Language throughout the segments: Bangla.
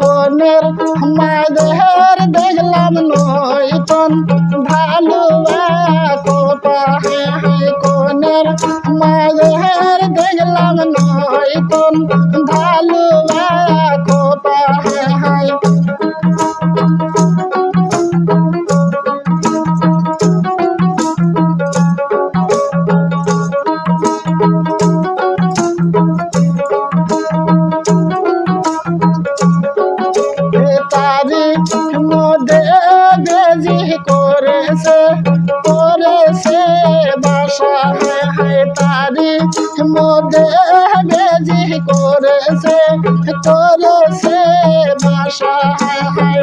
কোনের মায়ের দেখলাম নয়তন ভালো কোপা কনের মায়ের দেখলাম নয়তন করেছে বাসা হায় তারি মধ্যে বেজি করেছে। করেছে বাসা হায়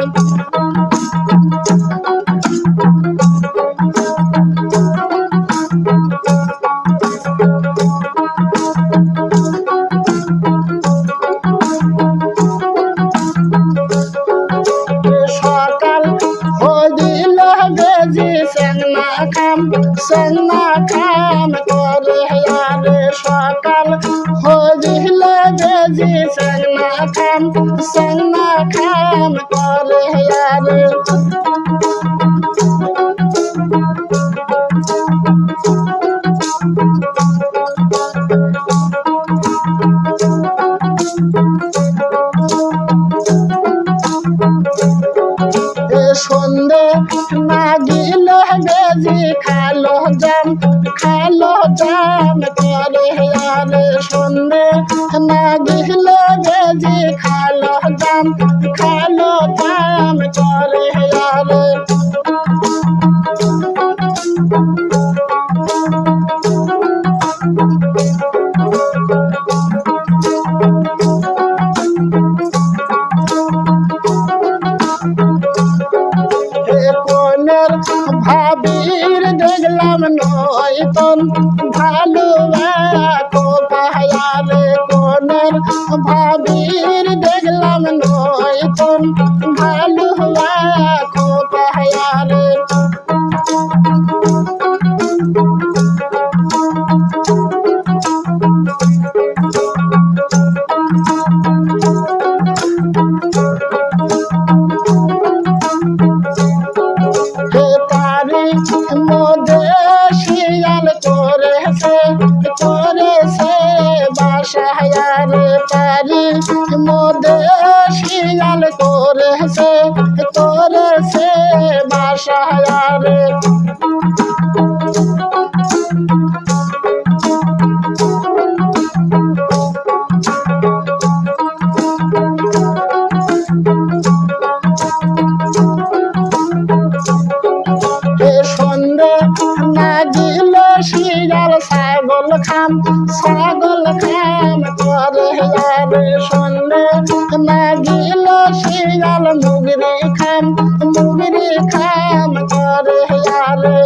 খাম সেংনা খাম করে আরে সকাল। হদিল বেজি সেংনা খাম সেংনা খাম করে আরে এ করে শুনবে না গিল যে খালো দাম খালো দাম করে নয়তন ভালো কোপায়ারে কোনের ভাবির দেখলাম নয়তন ভালো হে মধ্যে শিয়াল করেছে করেছে মুগরি খাম করে আরে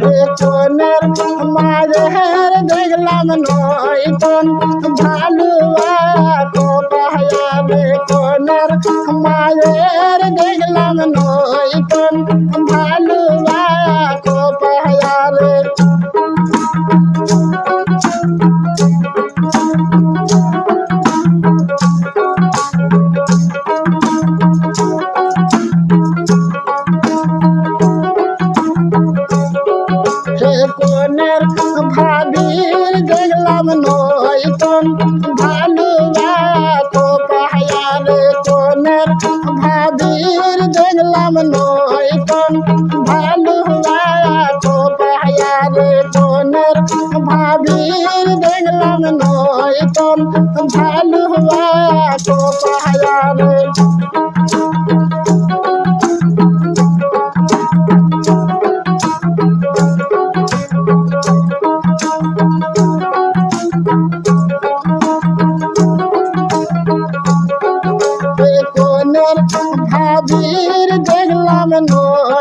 হে কোনের মায়ের দেখলাম নয়তন ভালো কোপায়ারে কোনের মায়ের দেখলাম নয়তন দেখলাম নয়তন ভালো কোপায়ারে কোনের ভাবির দেখলাম নয়তন ভালো কোপায়ারে কোনের ভাবির দেখলাম নয়তন ভালো কোপায়ারে দিন দেখলাম নয়